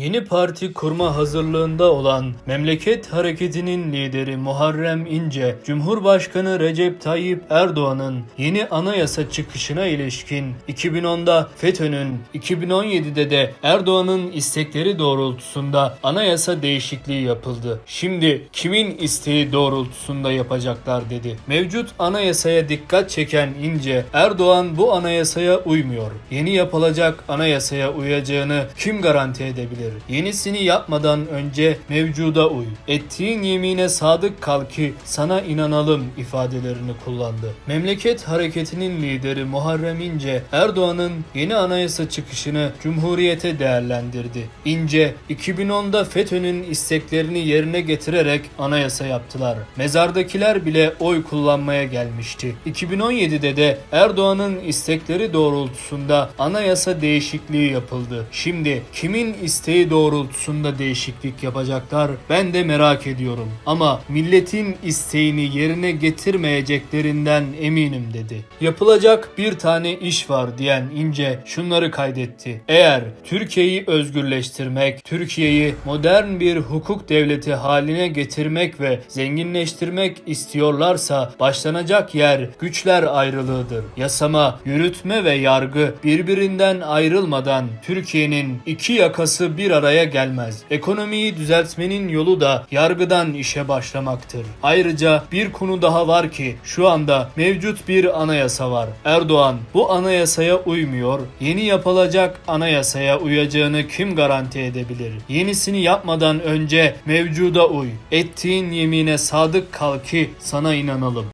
Yeni parti kurma hazırlığında olan Memleket Hareketi'nin lideri Muharrem İnce, Cumhurbaşkanı Recep Tayyip Erdoğan'ın yeni anayasa çıkışına ilişkin 2010'da FETÖ'nün, 2017'de de Erdoğan'ın istekleri doğrultusunda anayasa değişikliği yapıldı. Şimdi kimin isteği doğrultusunda yapacaklar dedi. Mevcut anayasaya dikkat çeken İnce, Erdoğan bu anayasaya uymuyor. Yeni yapılacak anayasaya uyacağını kim garanti edebilir? Yenisini yapmadan önce mevcuda uy. Ettiğin yemine sadık kal ki sana inanalım ifadelerini kullandı. Memleket Hareketi'nin lideri Muharrem İnce, Erdoğan'ın yeni anayasa çıkışını Cumhuriyete değerlendirdi. İnce, 2010'da FETÖ'nün isteklerini yerine getirerek anayasa yaptılar. Mezardakiler bile oy kullanmaya gelmişti. 2017'de de Erdoğan'ın istekleri doğrultusunda anayasa değişikliği yapıldı. Şimdi kimin isteği doğrultusunda değişiklik yapacaklar ben de merak ediyorum. Ama milletin isteğini yerine getirmeyeceklerinden eminim dedi. Yapılacak bir tane iş var diyen İnce şunları kaydetti. Eğer Türkiye'yi özgürleştirmek, Türkiye'yi modern bir hukuk devleti haline getirmek ve zenginleştirmek istiyorlarsa başlanacak yer güçler ayrılığıdır. Yasama, yürütme ve yargı birbirinden ayrılmadan Türkiye'nin iki yakası bir araya gelmez. Ekonomiyi düzeltmenin yolu da yargıdan işe başlamaktır. Ayrıca bir konu daha var ki şu anda mevcut bir anayasa var. Erdoğan bu anayasaya uymuyor. Yeni yapılacak anayasaya uyacağını kim garanti edebilir? Yenisini yapmadan önce mevcuda uy. Ettiğin yemine sadık kal ki sana inanalım.